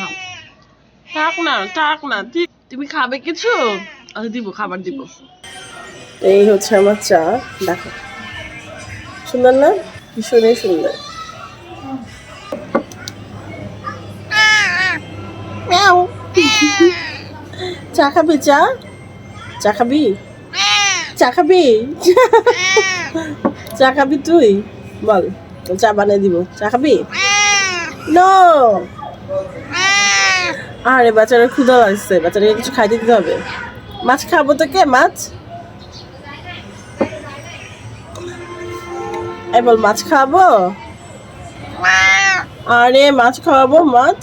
থাম থাক না থাক না তুমি খাবে কিছু? আচ্ছা দিব খাবার দিব। এই হচ্ছে আমার চা দেখো। সুন্দর না? ভীষণই সুন্দর। চা খাবি চা? চা খাবি? চা খাবি? চা খাবি তুই? বল চা বানিয়ে দিব। চা খাবি? নো আরে, বাচ্চারা ক্ষুধা লাগছে, বাচ্চাটাকে কিছু খাইতে দিতে হবে। মাছ খাব তো কে মাছ? এই বল, মাছ খাব? আরে, মাছ খাওয়াবো মাছ?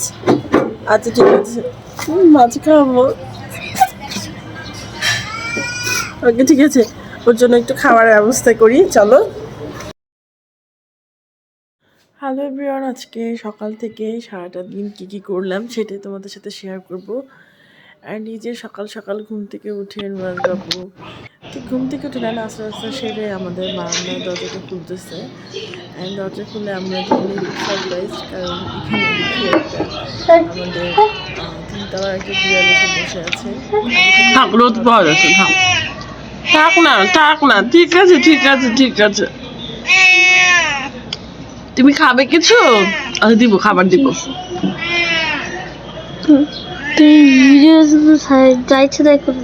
আচ্ছা ঠিক আছে। মাছ খাওয়াবো ওকে, ঠিক আছে। ওর জন্য একটু খাবারের ব্যবস্থা করি, চলো। হ্যালো এভরিওয়ান আজকে সকাল থেকে সারাটা দিন কী কী করলাম সেটাই তোমাদের সাথে শেয়ার করব। আর নিজে সকাল সকাল ঘুম থেকে উঠে নুরাজ বাবু। ঠিক ঘুম থেকে উঠে না আস্তে আস্তে সেরে আমাদের বারান্দার দরজাটা খুলতেছে। অ্যান্ড দরজা খুলে আমরা সারপ্রাইজ কারণ এখানে আমাদের তিনতলার একটা বিড়াল এসে বসে আছে। থাক, রোদ পাওয়া যাচ্ছে থাক না থাক না, ঠিক আছে ঠিক আছে ঠিক আছে। তুমি খাবে কিছু? আচ্ছা দিব খাবার দিব। ভিডিও তাই করব।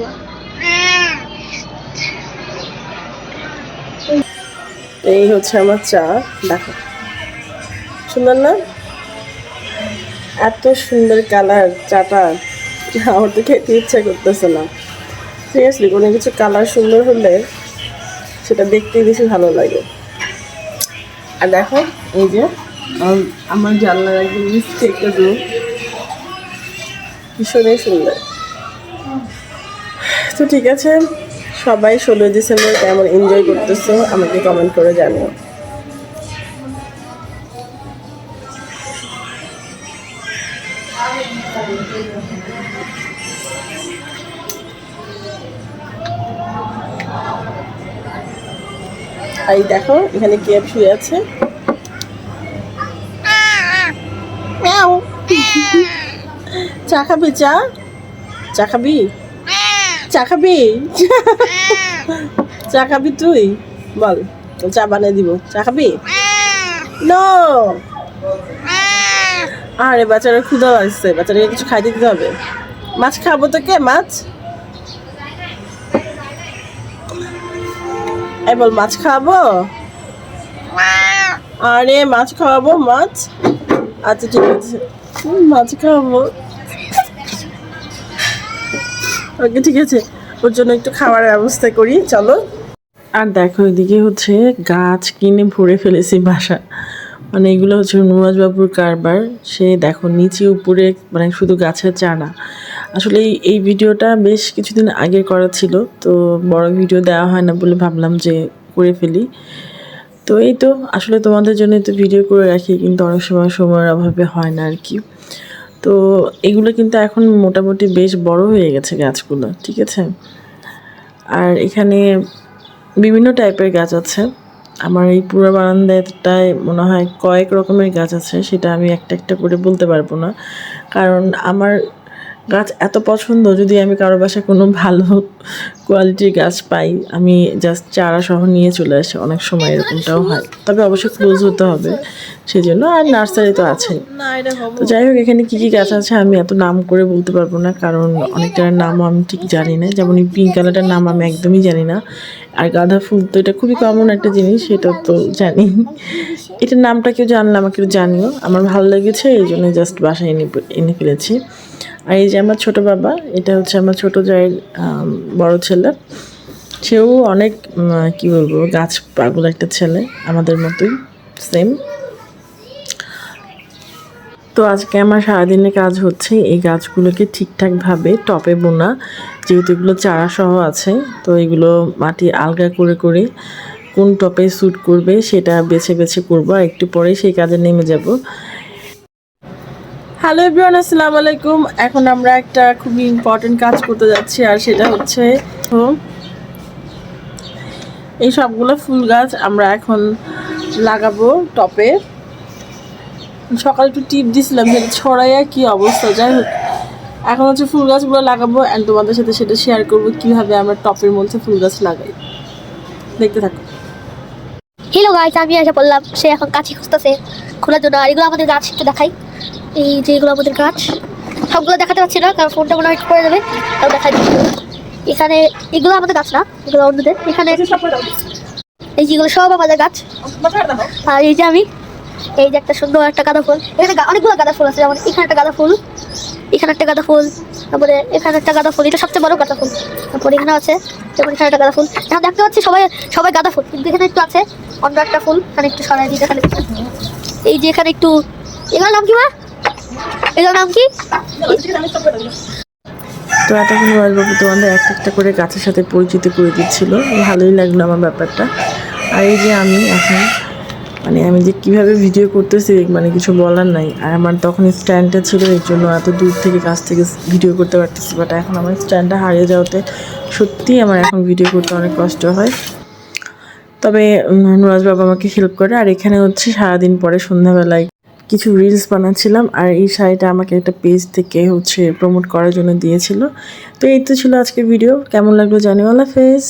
এই হচ্ছে আমার চা দেখো। সুন্দর না? এত সুন্দর কালার চাটা। আমার তো খেতে ইচ্ছা করতেছে না। সিরিয়াসলি কোনো কিছু কালার সুন্দর হলে সেটা দেখতে বেশি ভালো লাগে। আর দেখো, এই যে আমার জানলার একদম মিষ্টি একটা রূপ ভীষণই সুন্দর। তো ঠিক আছে, সবাই ষোলোই ডিসেম্বর কেমন এনজয় করতেছো আমাকে কমেন্ট করে জানিও। এই দেখো এখানে কেপ শুয়ে আছে। চা খাবি চা? চা খাবি? চা খাবি? চা খাবি তুই? বল চা বানিয়ে দিব। চা খাবি? নো। আরে বাচ্চারা ক্ষুধা লাগছে। বাচ্চাটাকে কিছু খাইতে দিতে হবে। মাছ খাব তো কে মাছ? এই বল, মাছ খাওয়াবো আরে, মাছ খাওয়াবো মাছ? আচ্ছা ঠিক আছে। মাছ খাওয়াবো ওকে, ঠিক আছে। ওর জন্য একটু খাবারের ব্যবস্থা করি, চলো। আর দেখো, এদিকে হচ্ছে গাছ কিনে ভরে ফেলেছি বাসা। মানে এগুলো হচ্ছে নুরাজ বাবুর কারবার। সে দেখো, নিচে, উপরে মানে শুধু গাছের চারা। আসলে এই ভিডিওটা বেশ কিছুদিন আগে করা ছিল, তো বড় ভিডিও দেওয়া হয় না বলে ভাবলাম যে করে ফেলি। তো এই তো, আসলে তোমাদের জন্য তো ভিডিও করে রাখি, কিন্তু অনেক সময় সময়ের অভাবে হয় না আর কি। তো এগুলো কিন্তু এখন মোটামুটি বেশ বড় হয়ে গেছে গাছগুলো, ঠিক আছে? আর এখানে বিভিন্ন টাইপের গাছ আছে। আমার এই পুরো বারান্দাটায় মনে হয় কয়েক রকমের গাছ আছে, সেটা আমি একটা একটা করে বলতে পারব না। কারণ আমার গাছ এত পছন্দ যদি আমি কারও বাসায় কোনো ভালো কোয়ালিটির গাছ পাই আমি জাস্ট চারা সহ নিয়ে চলে আসি অনেক সময় এরকমটাও হয়। তবে অবশ্যই ক্লোজ হতে হবে সেজন্য আর নার্সারি তো আছেই। তো যাই হোক এখানে কী কী গাছ আছে আমি এত নাম করে বলতে পারব না কারণ অনেকটার নামও আমি ঠিক জানি না যেমন এই পিঙ্ক কালারটার নাম আমি একদমই জানি না। আর গাঁদা ফুল তো এটা খুবই কমন একটা জিনিস সেটা তো জানি। এটার নামটা কেউ জানলে আমাকে জানিও আমার ভালো লেগেছে এই জন্য জাস্ট বাসায় এনে এনে ফেলেছি। আর এই যে আমার ছোট বাবা, এটা হচ্ছে আমার ছোট জায়ের বড় ছেলে। সেও অনেক কি বলব, গাছ পাগল একটা ছেলে, আমাদের মতোই সেম তো আজকে আমার সারাদিনের কাজ হচ্ছে এই গাছগুলোকে ঠিকঠাকভাবে টপে বোনা, যেহেতু এগুলো চারা সহ আছে, তো এগুলো মাটি আলগা করে করে কোন টপে স্যুট করবে সেটা বেছে বেছে করব, আর একটু পরেই সেই কাজে নেমে যাব। হ্যালো এভরিওয়ান আসসালামু আলাইকুম। এখন আমরা একটা খুবই ইম্পর্টেন্ট কাজ করতে যাচ্ছি, আর সেটা হচ্ছে এই সবগুলো ফুল গাছ আমরা এখন লাগাবো টপে। সকালে একটু টিপ দিছিলাম সেটা ছড়াইয়া কি অবস্থা? যাই হোক, এখন হচ্ছে ফুল গাছগুলো লাগাবো অ্যান্ড তোমাদের সাথে সেটা শেয়ার করব, কীভাবে আমরা টপের মধ্যে ফুল গাছ লাগাই। দেখতে থাকো। হ্যালো গাইস আমি এসে বললাম সে এখন কাছে খুঁজতেছে, খোলার জন্য, আর এগুলো আমাদের গাছ একটু দেখাই। এই যে এগুলো আমাদের গাছ সবগুলো দেখাতে পারছি না কারণ ফোনটা মনে হয় পড়ে যাবে তাও দিচ্ছি এখানে এগুলো আমাদের গাছ না এগুলো অন্যদের। এখানে এই যেগুলো সব আমাদের গাছ। আর এই যে আমি এই যে একটা সুন্দর একটা গাঁদা ফুল। এখানে অনেকগুলো গাঁদা ফুল আছে যেমন এখানে একটা গাঁদা ফুল এখানে একটা গাঁদা ফুল তারপরে এখানে একটা গাঁদা ফুল এটা সবচেয়ে বড় গাঁদা ফুল। তারপরে এখানে আছে যেমন এখানে একটা গাঁদা ফুল। এখন দেখতে পাচ্ছি সবাই সবাই গাঁদা ফুল কিন্তু এখানে একটু আছে অন্য একটা ফুল। এখানে একটু সরাই দিতে এখানে এই যে এখানে একটু এগুলোর নাম কি মা? এগুলোর নাম কি? তো এতক্ষণ বাবু তোমাদের এক একটা করে গাছের সাথে পরিচিত করে দিচ্ছিল। ভালোই লাগল আমার ব্যাপারটা। আর এই যে আমি এখন মানে আমি যে কীভাবে ভিডিও করতেছি মানে কিছু বলার নাই। আর আমার তখন স্ট্যান্ডটা ছিল, এর জন্য এত দূর থেকে কাছ থেকে ভিডিও করতে পারতেছি। বাট এখন আমার স্ট্যান্ডটা হারিয়ে যাওয়াতে সত্যিই আমার এখন ভিডিও করতে অনেক কষ্ট হয়। তবে নুরাজ বাবা আমাকে হেল্প করে। আর এখানে হচ্ছে সারাদিন পরে সন্ধ্যাবেলায় কিছু রিলস বানাচ্ছিলাম আর এই শাড়িটা আমাকে একটা পেজ থেকে হচ্ছে প্রমোট করার জন্য দিয়েছিল। তো এই তো ছিল আজকের ভিডিও কেমন লাগল জানিও। আল্লাহ হাফেজ।